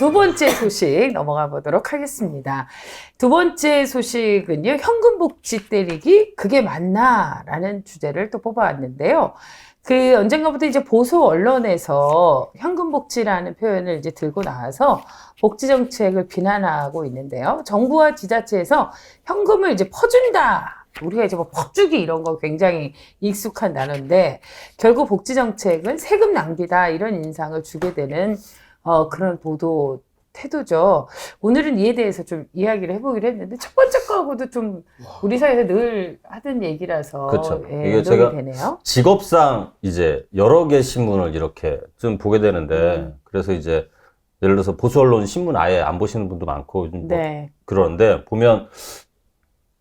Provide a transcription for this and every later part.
두 번째 소식 넘어가 보도록 하겠습니다. 두 번째 소식은요, 현금 복지 때리기 그게 맞나라는 주제를 또 뽑아왔는데요. 그 언젠가부터 이제 보수 언론에서 현금 복지라는 표현을 이제 들고 나와서 복지 정책을 비난하고 있는데요. 정부와 지자체에서 현금을 이제 퍼준다. 우리가 이제 뭐 퍼주기 이런 거 굉장히 익숙한 단어인데 결국 복지 정책은 세금 낭비다 이런 인상을 주게 되는 어, 그런 보도 태도죠. 오늘은 이에 대해서 좀 이야기를 해보기로 했는데 첫 번째 거하고도 좀 우리 사회에서 늘 하던 얘기라서 그쵸. 예, 이게 제가 되네요. 직업상 이제 여러 개 신문을 이렇게 좀 보게 되는데 음. 그래서 이제 예를 들어서 보수 언론 신문 아예 안 보시는 분도 많고 뭐 네. 그러는데 보면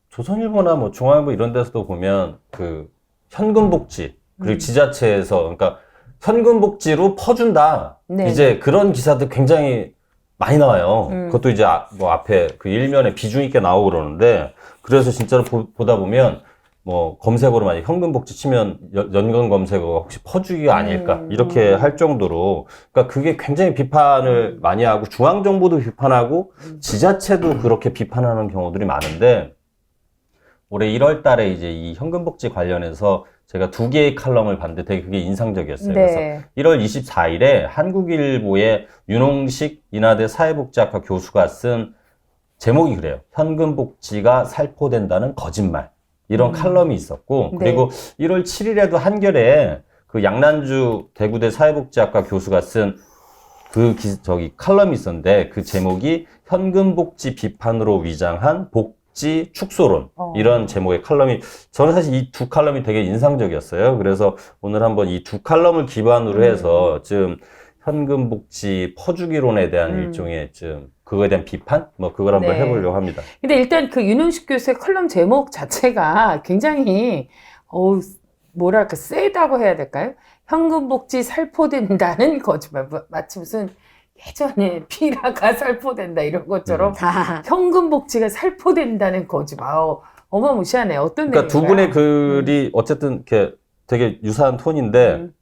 조선일보나 뭐 중앙일보 이런 데서도 보면 그 현금 복지 그리고 음. 지자체에서 그러니까 현금 복지로 퍼준다 네. 이제 그런 기사들 굉장히 많이 나와요. 음. 그것도 이제 아- 뭐 앞에 그 일면에 비중 있게 나오고 그러는데 그래서 진짜로 보, 다 보면 뭐 검색어로 만약 현금 복지 치면 연- 연관 검색어가 혹시 퍼주기가 아닐까 음. 이렇게 할 정도로 그러니까 그게 굉장히 비판을 많이 하고 중앙 정부도 비판하고 음. 지자체도 그렇게 비판하는 경우들이 많은데 올해 1월 달에 이제 이 현금 복지 관련해서 제가 두 개의 칼럼을 봤는데 되게 그게 인상적이었어요. 그래서 네. 1월 24일에 한국일보의 윤홍식 인하대 사회복지학과 교수가 쓴 제목이 그래요. 현금 복지가 살포된다는 거짓말. 이런 음. 칼럼이 있었고, 네. 그리고 1월 7일에도 한겨레에 그 양난주 대구대 사회복지학과 교수가 쓴 그 저기 칼럼이 있었는데 그 제목이 현금 복지 비판으로 위장한 복 지 축소론 어. 이런 제목의 칼럼이 저는 사실 이 두 칼럼이 되게 인상적이었어요. 그래서 오늘 한번 이 두 칼럼을 기반으로 음. 해서 좀 현금 복지 퍼주기론에 대한 음. 일종의 좀 그거에 대한 비판 뭐 그걸 한번 네. 해보려고 합니다. 근데 일단 그 윤은식 교수의 컬럼 제목 자체가 굉장히 어우 뭐랄까 세다고 해야 될까요? 현금 복지 살포된다는 거짓말 뭐, 마치 무슨 예전에 피라가 살포된다 이런 것처럼 다 현금 복지가 살포된다는 거짓말 아우, 어마무시하네 어떤 그러니까 두? 분의 글이 어쨌든 이렇게 되게 유사한 톤인데 음.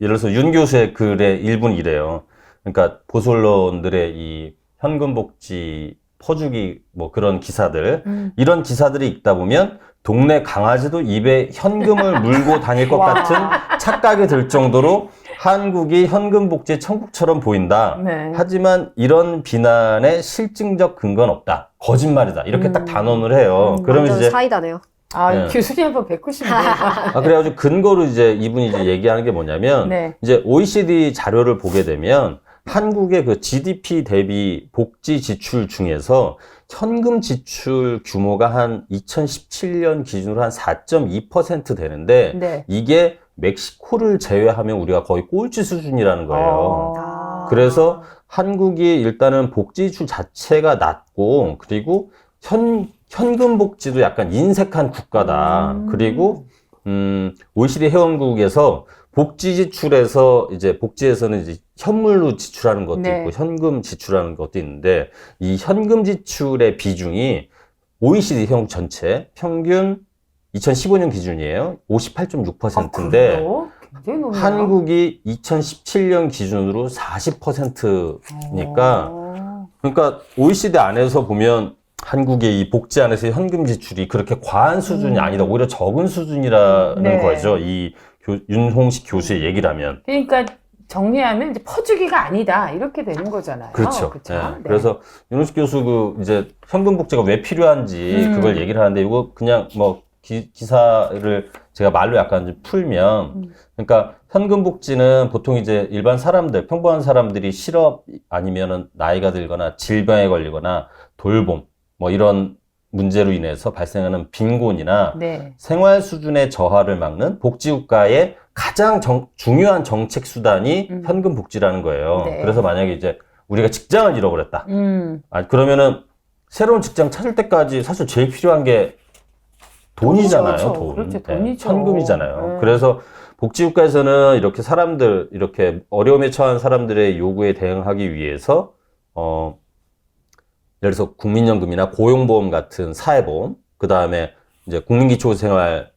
예를 들어서 윤 교수의 글의 일부는 이래요. 그러니까 보수 언론들의 이 현금 복지 퍼주기 뭐 그런 기사들 음. 이런 기사들이 읽다 보면 동네 강아지도 입에 현금을 물고 다닐 것 와. 같은 착각이 들 정도로 한국이 현금 복지 천국처럼 보인다. 네. 하지만 이런 비난에 실증적 근거는 없다. 거짓말이다. 이렇게 딱 음. 단언을 해요. 음, 그러면 완전 이제 사이다네요. 아 네. 교수님 한번 뵙고 싶네요. 아 그래가지고 근거로 이제 이분이 이제 얘기하는 게 뭐냐면 네. 이제 OECD 자료를 보게 되면 한국의 그 GDP 대비 복지 지출 중에서 현금 지출 규모가 한 2017년 기준으로 한 4.2% 되는데 네. 이게 멕시코를 제외하면 우리가 거의 꼴찌 수준이라는 거예요. 어. 그래서 한국이 일단은 복지 지출 자체가 낮고 그리고 현 현금 복지도 약간 인색한 국가다. 음. 그리고 음, OECD 회원국에서 복지 지출에서 이제 복지에서는 이제 현물로 지출하는 것도 네. 있고 현금 지출하는 것도 있는데 이 현금 지출의 비중이 OECD 회원국 전체 평균 2015년 기준이에요. 58.6%인데 아. 한국이 2017년 기준으로 40%니까 어. 그러니까 OECD 안에서 보면 한국의 이 복지 안에서 현금 지출이 그렇게 과한 수준이 음. 아니다. 오히려 적은 수준이라는 네. 거죠. 이 교- 윤홍식 교수의 얘기라면. 그러니까 정리하면 이제 퍼주기가 아니다 이렇게 되는 거잖아요. 그렇죠. 그쵸? 예. 네. 그래서 윤홍식 교수 그 이제 현금 복지가 왜 필요한지 음. 그걸 얘기를 하는데 이거 그냥 뭐 기, 기사를 제가 말로 약간 좀 풀면 음. 그러니까 현금 복지는 보통 이제 일반 사람들 평범한 사람들이 실업 아니면은 나이가 들거나 질병에 걸리거나 돌봄 뭐 이런 문제로 인해서 발생하는 빈곤이나 네. 생활 수준의 저하를 막는 복지국가의 가장 정- 중요한 정책 수단이 음. 현금 복지라는 거예요. 네. 그래서 만약에 이제 우리가 직장을 잃어버렸다. 음. 아, 그러면은 새로운 직장 찾을 때까지 사실 제일 필요한 게 돈이잖아요. 그렇죠. 돈. 그렇죠. 네, 돈이죠. 현금이잖아요. 네. 그래서 복지국가에서는 이렇게 사람들 이렇게 어려움에 처한 사람들의 요구에 대응하기 위해서 어 예를 들어서 국민연금이나 고용보험 같은 사회보험, 그 다음에 이제 국민기초생활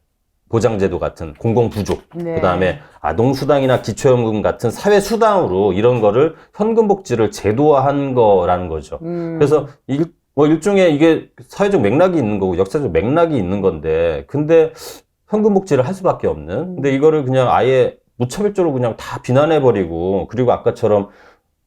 보장제도 같은 공공부조, 네. 그 다음에 아동수당이나 기초연금 같은 사회수당으로 이런 거를 현금복지를 제도화한 거라는 거죠. 음. 그래서 일, 뭐 일종의 이게 사회적 맥락이 있는 거고 역사적 맥락이 있는 건데 근데 현금 복지를 할 수밖에 없는. 근데 이거를 그냥 아예 무차별적으로 그냥 다 비난해 버리고 그리고 아까처럼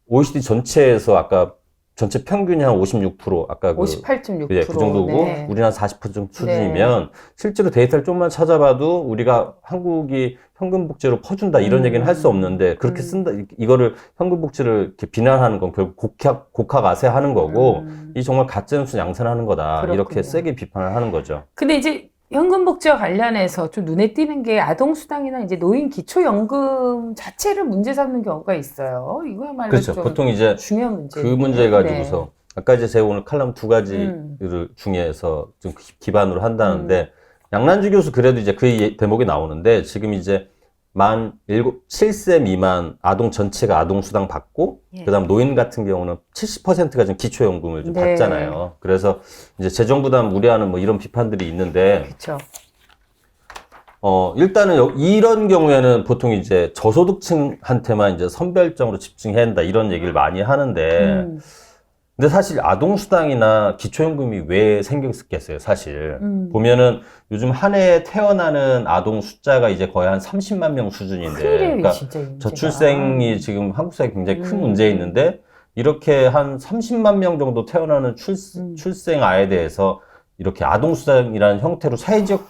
OECD 전체에서 아까 전체 평균이 한 56% 아까 그 58.6%. 예, 그 정도고 네. 우리는 한40% 정도 수준이면 실제로 데이터를 좀만 찾아봐도 우리가 한국이 현금 복지로 퍼준다 이런 음. 얘기는 할 수 없는데 그렇게 음. 쓴다 이- 이거를 현금 복지를 이렇게 비난하는 건 결국 곡학 곡학 아세하는 거고 음. 이 정말 가짜뉴스 양산하는 거다 그렇군요. 이렇게 세게 비판을 하는 거죠. 근데 이제 현금복지와 관련해서 좀 눈에 띄는 게 아동수당이나 이제 노인 기초연금 자체를 문제 삼는 경우가 있어요. 이거야말로 그렇죠. 좀 보통 이제 중요한 문제. 그 문제 가지고서 아까 이제 제가 오늘 칼럼 두 가지를 음. 중에서 좀 기- 기반으로 한다는데 양난주 교수 그래도 이제 그 예- 대목이 나오는데 지금 이제 만 일곱 7세 미만 아동 전체가 아동 수당 받고 예. 그다음 노인 같은 경우는 70%가 지금 기초연금을 좀 네. 받잖아요. 그래서 이제 재정 부담 우려하는 뭐 이런 비판들이 있는데 그렇죠. 어, 일단은 여- 이런 경우에는 보통 이제 저소득층한테만 이제 선별적으로 집중해야 한다 이런 얘기를 많이 하는데 음. 근데 사실 아동수당이나 기초연금이 왜 생겼겠어요, 사실. 음. 보면은 요즘 한 해에 태어나는 아동 숫자가 이제 거의 한 30만 명 수준인데. 큰일이에요, 그러니까. 저출생이 지금 한국 사회에 굉장히 큰 음. 문제 있는데 이렇게 한 30만 명 정도 태어나는 출, 음. 출생 아에 대해서 이렇게 아동수당이라는 형태로 사회적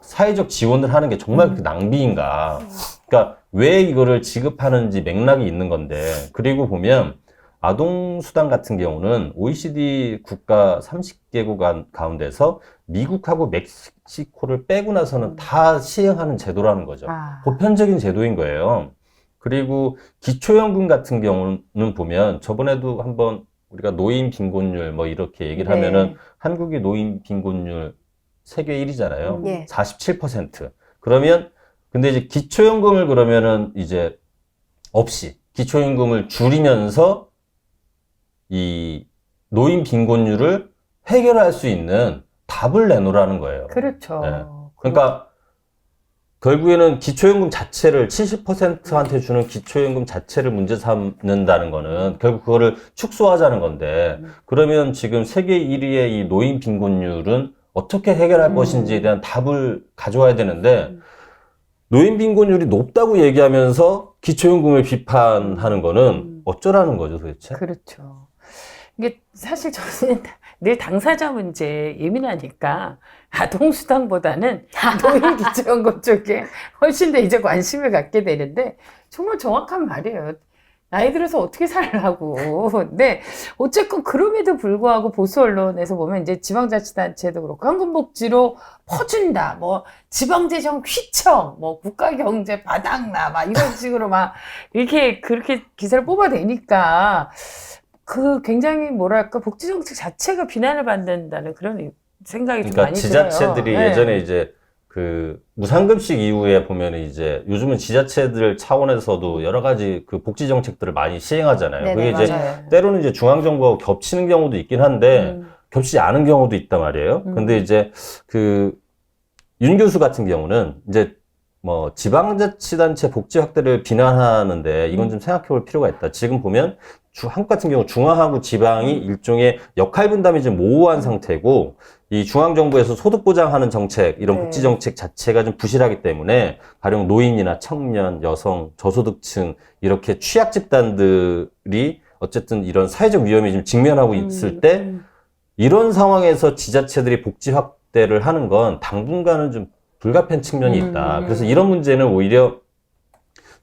사회적 지원을 하는 게 정말 음. 그 낭비인가. 그러니까 왜 이거를 지급하는지 맥락이 있는 건데. 그리고 보면 아동 수당 같은 경우는 OECD 국가 30개국 가운데서 미국하고 멕시코를 빼고 나서는 음. 다 시행하는 제도라는 거죠. 아. 보편적인 제도인 거예요. 그리고 기초연금 같은 경우는 보면 저번에도 한번 우리가 노인 빈곤율 뭐 이렇게 얘기를 네. 하면은 한국이 노인 빈곤율 세계 1위잖아요. 음. 예. 47%. 그러면 근데 이제 기초연금을 그러면은 이제 없이 기초연금을 줄이면서 이 노인 빈곤율을 해결할 수 있는 답을 내놓으라는 거예요. 그렇죠. 네. 그러니까 결국에는 기초연금 자체를 70%한테 주는 기초연금 자체를 문제 삼는다는 거는 결국 그거를 축소하자는 건데 음. 그러면 지금 세계 1위의 이 노인 빈곤율은 어떻게 해결할 음. 것인지에 대한 답을 가져와야 되는데 음. 노인 빈곤율이 높다고 얘기하면서 기초연금을 비판하는 거는 음. 어쩌라는 거죠 도대체? 그렇죠. 이게 사실 저는 늘 당사자 문제에 예민하니까 아동수당보다는 노인 기초연금 쪽에 훨씬 더 이제 관심을 갖게 되는데 정말 정확한 말이에요. 나이 들어서 어떻게 살라고. 근데 어쨌건 그럼에도 불구하고 보수 언론에서 보면 이제 지방자치단체도 그렇고 현금복지로 퍼준다. 뭐 지방재정 휘청, 뭐 국가경제 바닥나, 막 이런 식으로 막 이렇게 그렇게 기사를 뽑아내니까 그 굉장히 뭐랄까 복지 정책 자체가 비난을 받는다는 그런 생각이 좀 그러니까 많이 들어요. 지자체들이 네. 예전에 이제 그 무상급식 이후에 보면 이제 요즘은 지자체들 차원에서도 여러 가지 그 복지 정책들을 많이 시행하잖아요. 네네, 그게 이제 맞아요. 때로는 이제 중앙 정부하고 겹치는 경우도 있긴 한데 음, 겹치지 않은 경우도 있단 말이에요. 음. 근데 이제 그 윤 교수 같은 경우는 이제 뭐 지방자치단체 복지 확대를 비난하는데 이건 음. 좀 생각해 볼 필요가 있다. 지금 보면 주- 한국 같은 경우 중앙하고 지방이 일종의 역할 분담이 좀 모호한 상태고 이 중앙 정부에서 소득 보장하는 정책, 이런 네. 복지 정책 자체가 좀 부실하기 때문에 가령 노인이나 청년, 여성, 저소득층 이렇게 취약 집단들이 어쨌든 이런 사회적 위험에 지금 직면하고 있을 음, 때 음. 이런 상황에서 지자체들이 복지 확대를 하는 건 당분간은 좀 불가피한 측면이 있다. 음. 그래서 이런 문제는 오히려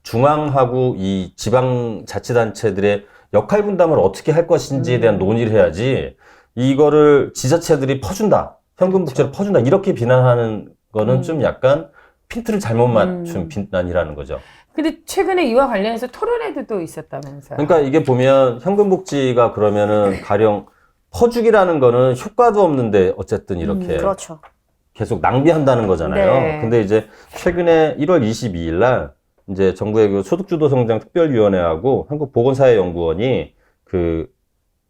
중앙하고 이 지방 자치단체들의 역할 분담을 어떻게 할 것인지에 대한 음. 논의를 해야지 이거를 지자체들이 퍼준다. 현금 복지를 퍼준다. 이렇게 비난하는 거는. 음. 좀 약간 핀트를 잘못 맞춘 음. 비난이라는 거죠. 근데 최근에 이와 관련해서 토론회도 또 있었다면서요. 그러니까 이게 보면 현금 복지가 그러면은 가령 퍼주기라는 거는 효과도 없는데 어쨌든 이렇게 음, 그렇죠. 계속 낭비한다는 거잖아요. 네. 근데 이제 최근에 1월 22일 날 이제 정부의 그 소득주도 성장 특별위원회하고 한국보건사회연구원이 그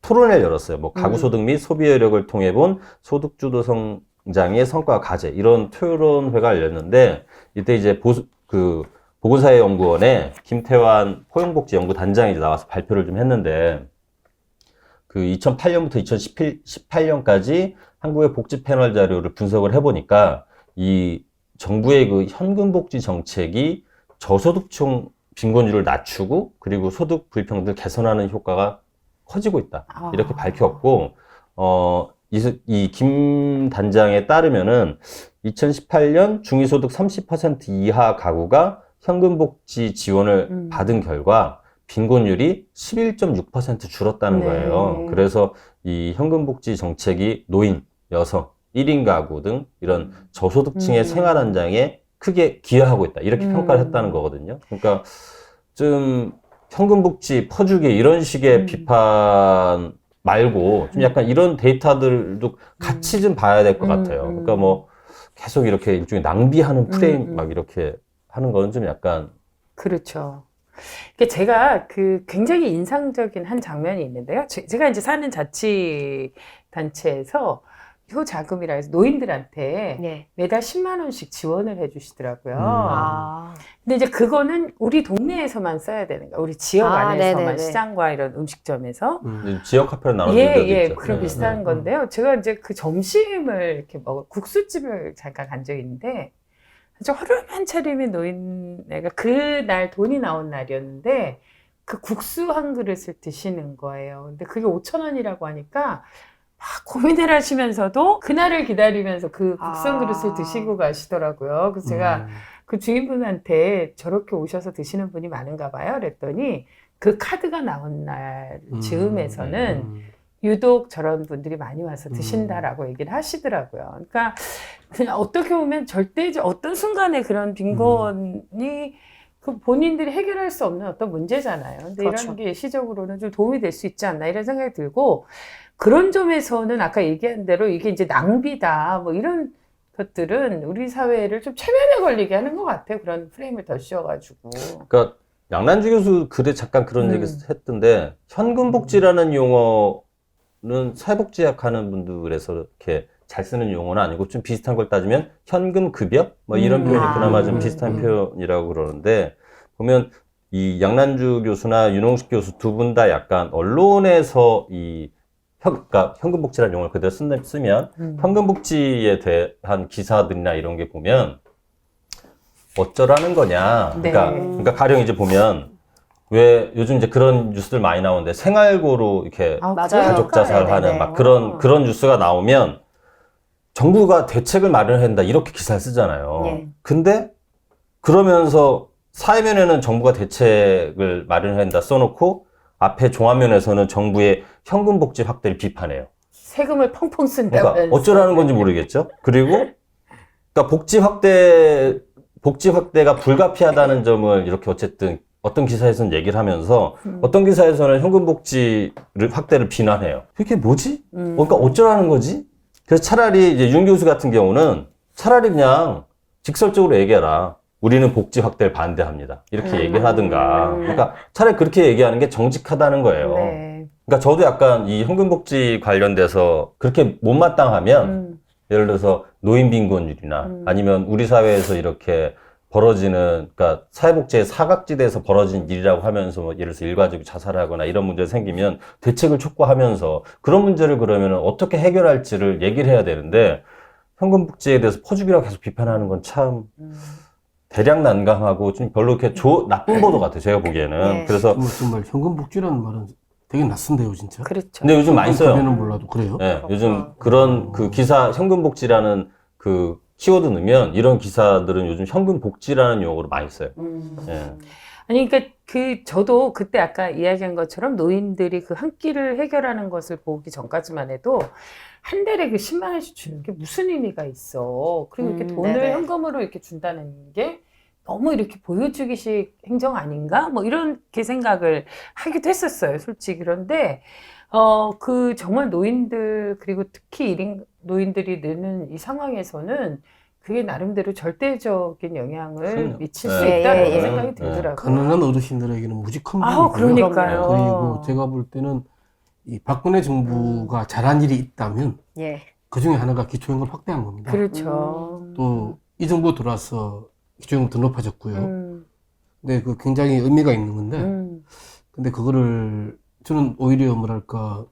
토론회를 열었어요. 뭐 가구 음. 소득 및 소비 여력을 통해 본 소득주도 성 비서실장의 성과 과제 이런 토론회가 열렸는데 이때 이제 보수 그 보건사회연구원의 김태환 포용복지연구단장이 나와서 발표를 좀 했는데 그 2008년부터 2018년까지 한국의 복지 패널 자료를 분석을 해보니까 이 정부의 그 현금 복지 정책이 저소득층 빈곤율을 낮추고 그리고 소득 불평등을 개선하는 효과가 커지고 있다. 아. 이렇게 밝혔고 어, 이김 단장에 따르면은 2018년 중위소득 30% 이하 가구가 현금복지 지원을 음. 받은 결과 빈곤율이 11.6% 줄었다는 네. 거예요. 그래서 이 현금복지 정책이 노인, 여성, 1인 가구 등 이런 저소득층의 음. 생활 안장에 크게 기여하고 있다. 이렇게 음. 평가를 했다는 거거든요. 그러니까 좀 현금 복지 퍼주기 이런 식의 음. 비판 말고 좀 약간 이런 데이터들도 같이 좀 봐야 될것 음, 같아요. 음. 그러니까 뭐 계속 이렇게 일종의 낭비하는 프레임 음, 음. 막 이렇게 하는 건좀 약간 그렇죠. 그 제가 그 굉장히 인상적인 한 장면이 있는데요. 제, 가 이제 사는 자치 단체에서 효 자금이라 해서 노인들한테 예. 매달 10만 원씩 지원을 해주시더라고요. 음. 아. 근데 이제 그거는 우리 동네에서만 써야 되는 거야. 우리 지역 아, 안에서만 네네네. 시장과 이런 음식점에서. 이제 지역 카페로 나눠주는 예, 예, 있죠. 그런 네, 비슷한 네. 건데요. 제가 이제 그 점심을 이렇게 먹어, 국수집을 잠깐 간 적이 있는데, 아주 허름한 차림의 노인네가 그날 돈이 나온 날이었는데, 그 국수 한 그릇을 드시는 거예요. 근데 그게 5천 원이라고 하니까, 막 고민을 하시면서도 그날을 기다리면서 그 국수 한 아. 그릇을 드시고 가시더라고요. 그래서 제가 음. 그 주인분한테 저렇게 오셔서 드시는 분이 많은가 봐요. 그랬더니 그 카드가 나온 날 음. 즈음에서는 음. 유독 저런 분들이 많이 와서 음. 드신다라고 얘기를 하시더라고요. 그러니까 그냥 어떻게 보면 절대 어떤 순간에 그런 빈곤이 그 본인들이 해결할 수 없는 어떤 문제잖아요. 근데 그렇죠. 이런 게 시적으로는 좀 도움이 될 수 있지 않나 이런 생각이 들고 그런 점에서는 아까 얘기한 대로 이게 이제 낭비다 뭐 이런 것들은 우리 사회를 좀 최면에 걸리게 하는 것 같아요. 그런 프레임을 더 씌워가지고. 그러니까 양난주 교수 글에 잠깐 그런 음. 얘기 했던데 현금 복지라는 용어는 사회복지학 하는 분들에서 이렇게 잘 쓰는 용어는 아니고 좀 비슷한 걸 따지면 현금 급여 뭐 이런 음. 표현이 아. 그나마 좀 음. 비슷한 음. 표현이라고 그러는데 보면 이 양난주 교수나 윤홍식 교수 두 분 다 약간 언론에서 이 현, 그러니까 현금복지라는 용어를 그대로 쓴- 쓰면 음. 현금복지에 대한 기사들이나 이런 게 보면 어쩌라는 거냐. 그러니까, 네. 그러니까 가령 이제 보면 왜 요즘 이제 그런 뉴스들 많이 나오는데 생활고로 이렇게 아. 가족 자살하는 네네. 막 그런 그런 뉴스가 나오면 정부가 대책을 마련한다 이렇게 기사를 쓰잖아요. 예. 근데 그러면서 사회면에는 정부가 대책을 마련한다 써놓고 앞에 종합면에서는 정부의 현금 복지 확대를 비판해요. 세금을 펑펑 쓴다고. 그러니까 어쩌라는 건지 모르겠죠. 그리고 그러니까 복지 확대 복지 확대가 불가피하다는 점을 이렇게 어쨌든 어떤 기사에서는 얘기를 하면서 음. 어떤 기사에서는 현금 복지를 확대를 비난해요. 이게 뭐지? 음. 그러니까 어쩌라는 거지? 그래서 차라리 이제 윤 교수 같은 경우는 차라리 그냥 직설적으로 얘기해라. 우리는 복지 확대를 반대합니다. 이렇게 음. 얘기를 하든가. 그러니까 차라리 그렇게 얘기하는 게 정직하다는 거예요. 네. 그러니까 저도 약간 이 현금복지 관련돼서 그렇게 못마땅하면 음. 예를 들어서 노인 빈곤율이나 음. 아니면 우리 사회에서 이렇게 벌어지는 그러니까 사회복지의 사각지대에서 벌어진 일이라고 하면서 뭐 예를 들어서 일괄적으로 자살하거나 이런 문제가 생기면 대책을 촉구하면서 그런 문제를 그러면 어떻게 해결할지를 얘기를 해야 되는데 현금복지에 대해서 퍼주기라고 계속 비판하는 건참 음. 대략 난감하고 좀 별로 이렇게 조, 나쁜 보도 같아요 제가 보기에는 네. 그래서 정말, 정말 현금 복지라는 말은 되게 낯선데요, 진짜. 그렇죠. 근데 요즘 많이 써요. 급여는 몰라도 그래요. 예. 요즘 그런 그 기사 현금 복지라는 그 키워드 넣으면 이런 기사들은 요즘 현금 복지라는 용어로 많이 써요. 음. 예. 아니, 그러니까 그 저도 그때 아까 이야기한 것처럼 노인들이 그 한 끼를 해결하는 것을 보기 전까지만 해도 한 달에 그 10만 원씩 주는 게 무슨 의미가 있어. 그리고 이렇게 음, 돈을 네네. 현금으로 이렇게 준다는 게 너무 이렇게 보여주기식 행정 아닌가? 뭐 이렇게 생각을 하기도 했었어요, 솔직히. 그런데 어, 그 정말 노인들 그리고 특히 1인 노인들이 느는 이 상황에서는 그게 나름대로 절대적인 영향을 그럼요. 미칠 네. 수 예, 있다는 예, 예. 생각이 네. 들더라고요. 가난한 어르신들에게는 무지 큰 부분이고요. 그러니까요. 그리고 제가 볼 때는 이 박근혜 정부가 잘한 일이 있다면 예. 그 중에 하나가 기초연금 확대한 겁니다. 그렇죠. 또이 정부 들어와서 기초연금 더 높아졌고요. 음, 근데 그 굉장히 의미가 있는 건데, 음, 근데 그거를 저는 오히려 뭐랄까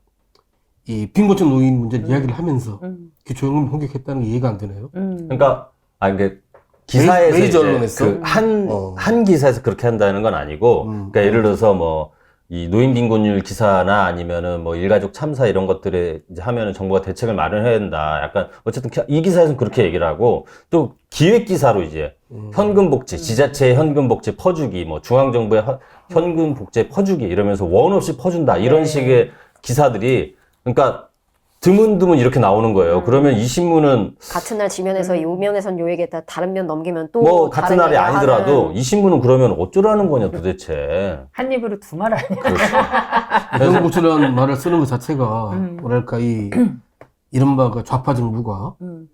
이 빈곤층 노인 문제를 음. 이야기를 하면서 음, 기초연금 공격했다는 게 이해가 안 되네요. 음. 그러니까 아 이게 기사에서 메이저 이제 언론에서? 그한 어. 한 기사에서 그렇게 한다는 건 아니고, 음. 그러니까 예를 들어서 뭐 이 노인 빈곤율 기사나 아니면은 뭐 일가족 참사 이런 것들에 이제 하면은 정부가 대책을 마련해야 된다. 약간 어쨌든 기- 이 기사에서는 그렇게 얘기를 하고 또 기획 기사로 이제 음. 현금 복지, 지자체의 현금 복지 퍼주기, 뭐 중앙 정부의 허- 현금 복지 퍼주기 이러면서 원 없이 퍼준다 이런 네. 식의 기사들이 그러니까 드문드문 이렇게 나오는 거예요. 음. 그러면 이 신문은 같은 날 지면에서 요 면에선 요 얘기했다 다른 면 넘기면 또 뭐 같은 다른 날이 아니더라도 하는 이 신문은 그러면 어쩌라는 거냐 도대체. 한 입으로 두 말 아니야. 그렇죠. 현금복지라는 말을 쓰는 것 자체가 음. 뭐랄까 이 이른바 그 좌파 정부가 음,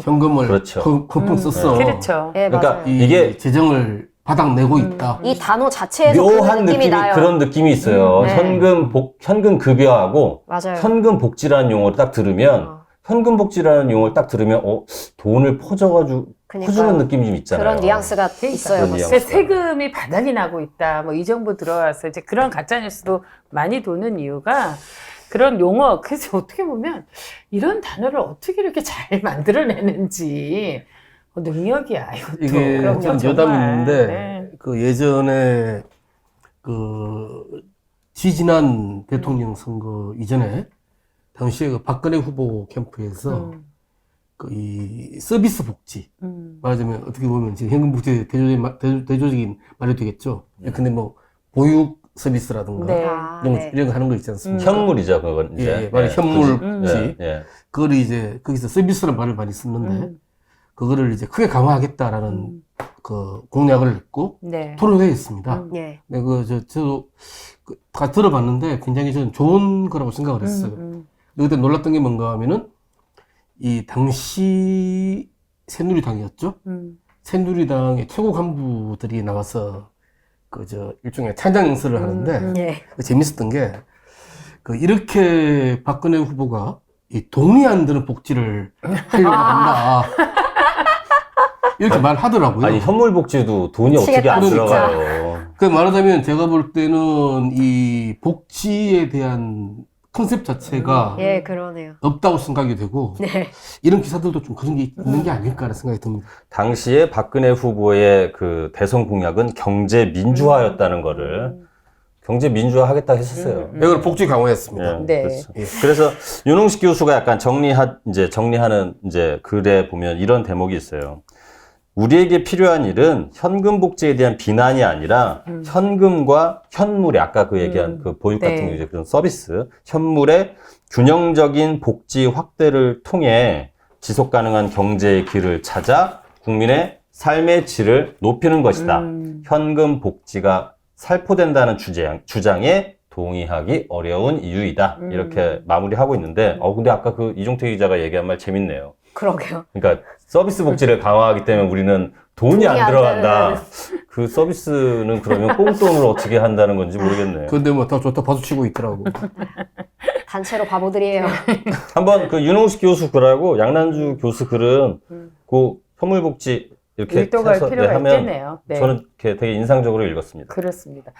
현금을 그렇죠. 펑- 펑펑 음, 썼어. 그렇죠. 예, 그러니까 맞아요. 이 이게- 재정을 바닥 내고 음. 있다. 이 단어 자체에서 그 묘한 느낌이, 느낌이 나요. 그런 느낌이 있어요. 음, 네. 현금 복 현금 급여하고 맞아요. 현금 복지라는 용어를 딱 들으면 어, 현금 복지라는 용어를 딱 들으면 어 돈을 퍼줘가지고 그러니까요. 퍼주는 느낌이 좀 있잖아요. 그런 뉘앙스가. 있어요. 그런. 뉘앙스. 그래서 세금이 바닥이 나고 있다. 뭐 이 정부 들어와서 이제 그런 가짜 뉴스도 많이 도는 이유가 그런 용어. 그래서 어떻게 보면 이런 단어를 어떻게 이렇게 잘 만들어내는지 어, 능력이야. 이것도. 이게 그럼요. 여담이 있는데 네. 그 예전에 그 지지난 대통령 선거 이전에 당시에 그 박근혜 후보 캠프에서 음, 그이 서비스 복지 음, 말하자면 어떻게 보면 지금 현금 복지 대조적인, 대- 대조적인 말이 되겠죠. 근데 뭐 보육 서비스라든가 네. 아, 이런, 거, 네. 이런 거 하는 거 있지 않습니까? 현물이죠 그건 예, 이제. 예, 말이 현물 그지? 음. 복지. 예, 예. 그걸 이제 거기서 서비스라는 말을 많이 쓰는데 음, 그거를 이제 크게 강화하겠다라는 음, 그 공약을 했고 네. 토론회 했습니다. 음. 예. 네, 그, 저, 저도 그, 다 들어봤는데 굉장히 저는 좋은 거라고 생각을 했어요. 음, 근데 그때 놀랐던 게 뭔가 하면은 이 당시 새누리당이었죠? 음, 새누리당의 최고 간부들이 나와서 그, 저, 일종의 찬장 연설을 음, 하는데 음. 예. 그 재밌었던 게 그, 이렇게 박근혜 후보가 이 돈이 안 드는 복지를 하려고 한다. 이렇게 말하더라고요. 아니 현물 복지도 돈이 어떻게 미치겠다, 안 진짜. 들어가요. 그 말하자면 제가 볼 때는 이 복지에 대한 컨셉 자체가 예, 그러네요. 없다고 생각이 되고 네. 이런 기사들도 좀 그런 게 있는 게 아닐까라는 생각이 듭니다. 당시에 박근혜 후보의 그 대선 공약은 경제 민주화였다는 거를 음, 경제 민주화 하겠다 했었어요. 음, 이걸 복지 강화했습니다. 예, 네. 그렇죠. 예. 그래서 윤홍식 교수가 약간 정리하 이제 정리하는 이제 글에 보면 이런 대목이 있어요. 우리에게 필요한 일은 현금 복지에 대한 비난이 아니라 음. 현금과 현물의 아까 그 얘기한 음. 그 보육 네. 같은 게 이제 그런 서비스 현물의 균형적인 복지 확대를 통해 지속 가능한 경제의 길을 찾아 국민의 삶의 질을 높이는 것이다. 음, 현금 복지가 살포된다는 주장, 주장에 동의하기 어려운 이유이다. 음. 이렇게 마무리하고 있는데, 어, 근데 아까 그 이종태 기자가 얘기한 말 재밌네요. 그러게요. 그러니까 서비스 복지를 강화하기 때문에 우리는 돈이 돈이 안 안 들어간다. 그 서비스는 그러면 꽁돈을 어떻게 한다는 건지 모르겠네 요. 근데 뭐 다 좋다 박수치고 있더라고. 단체로 바보들이에요. 한번 그 윤홍식 교수 글하고 양난주 교수 글은 음. 그 현물복지 이렇게 해서 필요가 네, 하면 있겠네요. 네. 저는 이렇게 되게 인상적으로 읽었습니다. 그렇습니다.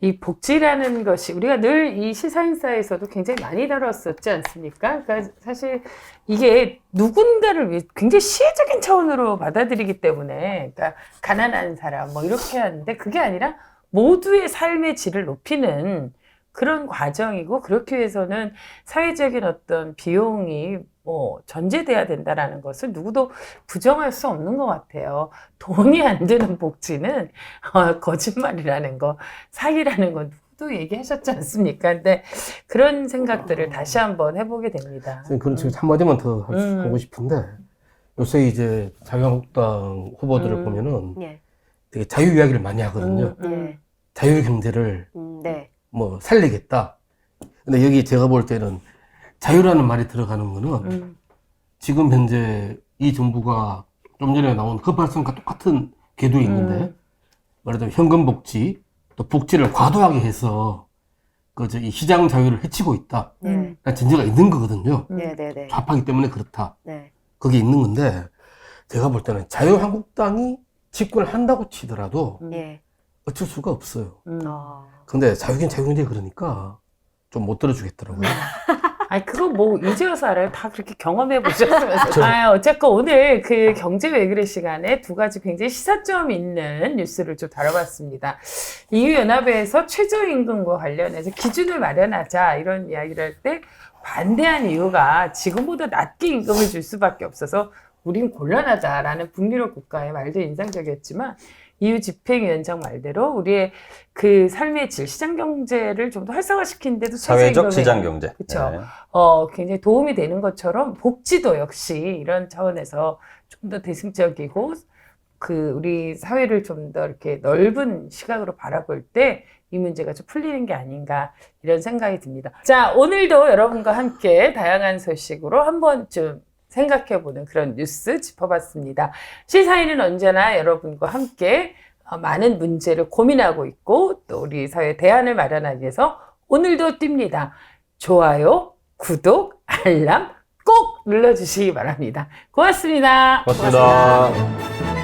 이 복지라는 것이 우리가 늘 이 시사인사에서도 굉장히 많이 다뤘었지 않습니까? 그러니까 사실 이게 누군가를 위해 굉장히 시혜적인 차원으로 받아들이기 때문에 그러니까 가난한 사람 뭐 이렇게 하는데 그게 아니라 모두의 삶의 질을 높이는 그런 과정이고 그렇기 위해서는 사회적인 어떤 비용이 뭐 전제돼야 된다라는 것을 누구도 부정할 수 없는 것 같아요. 돈이 안 드는 복지는 어, 거짓말이라는 거, 사기라는 거 누구도 얘기하셨지 않습니까? 근데 그런 생각들을 다시 한번 해보게 됩니다. 그런 지금 한마디만 더 하- 음. 하고 싶은데 요새 이제 자유한국당 후보들을 음. 보면은 예. 되게 자유 이야기를 많이 하거든요. 음, 예. 자유 경제를 음, 네. 뭐 살리겠다. 근데 여기 제가 볼 때는 자유라는 말이 들어가는 거는 음, 지금 현재 이 정부가 좀 전에 나온 흡발성과 똑같은 궤도에 있는데 음. 말하자면 현금 복지 또 복지를 과도하게 해서 그 저기 시장 자유를 해치고 있다. 네. 라는 전제가 있는 거거든요. 음. 네, 네, 네. 좌파기 때문에 그렇다. 네. 그게 있는 건데 제가 볼 때는 자유한국당이 집권을 한다고 치더라도 음. 예. 어쩔 수가 없어요. 음. 아. 근데 자유긴 자유인데 그러니까 좀 못 들어주겠더라고요. 아니 그거 뭐 이제 와서 알아요? 다 그렇게 경험해 보셨으면서. 아 어쨌건 오늘 그 경제 왜 그래 시간에 두 가지 굉장히 시사점 있는 뉴스를 좀 다뤄봤습니다. EU 연합에서 최저임금과 관련해서 기준을 마련하자 이런 이야기를 할 때 반대한 이유가 지금보다 낮게 임금을 줄 수밖에 없어서 우린 곤란하다라는 북유럽 국가의 말도 인상적이었지만 EU 집행위원장 말대로 우리의 그 삶의 질, 시장 경제를 좀 더 활성화시키는데도 사회적 시장 경제. 그쵸. 네. 어, 굉장히 도움이 되는 것처럼 복지도 역시 이런 차원에서 좀 더 대승적이고 그 우리 사회를 좀 더 이렇게 넓은 시각으로 바라볼 때 이 문제가 좀 풀리는 게 아닌가 이런 생각이 듭니다. 자, 오늘도 여러분과 함께 다양한 소식으로 한번 좀 생각해보는 그런 뉴스 짚어봤습니다. 시사인은 언제나 여러분과 함께 어, 많은 문제를 고민하고 있고 또 우리 사회 대안을 마련하기 위해서 오늘도 뜁니다. 좋아요, 구독, 알람 꼭 눌러주시기 바랍니다. 고맙습니다. 고맙습니다.